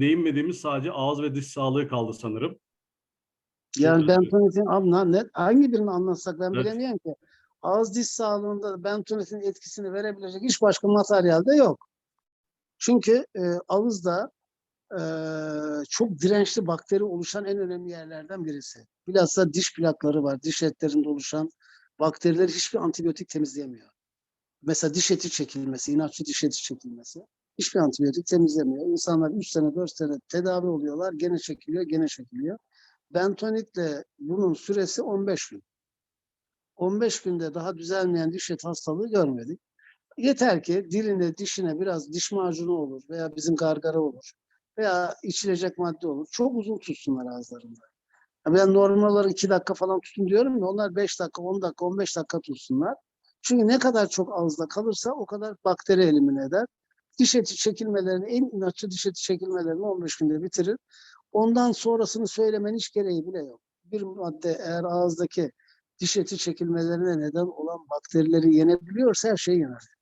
değinmediğimiz sadece ağız ve diş sağlığı kaldı sanırım. Yani Çok bentonitin anla net hangi birini anlatsak ben Evet. bilemiyorum ki. Ağız diş sağlığında bentonitin etkisini verebilecek hiç başka materyal de yok. Çünkü e, ağızda e, çok dirençli bakteri oluşan en önemli yerlerden birisi. Bilhassa diş plakları var. Diş etlerinde oluşan bakterileri hiçbir antibiyotik temizleyemiyor. Mesela diş eti çekilmesi, inatçı diş eti çekilmesi hiçbir antibiyotik temizlemiyor. İnsanlar 3 sene 4 sene tedavi oluyorlar. Gene çekiliyor, gene çekiliyor. Bentonitle bunun süresi 15 gün. 15 günde daha düzelmeyen diş eti hastalığı görmedik. Yeter ki diline, dişine biraz diş macunu olur veya bizim gargara olur veya içilecek madde olur. Çok uzun tutsunlar ağızlarında. Ben normal olarak 2 dakika falan tutun diyorum ya onlar 5 dakika, 10 dakika, 15 dakika tutsunlar. Çünkü ne kadar çok ağızda kalırsa o kadar bakteri elimine eder. Diş eti çekilmelerini, en inatçı diş eti çekilmelerini 15 günde bitirir. Ondan sonrasını söylemenin hiç gereği bile yok. Bir madde eğer ağızdaki diş eti çekilmelerine neden olan bakterileri yenebiliyorsa her şeyi yener.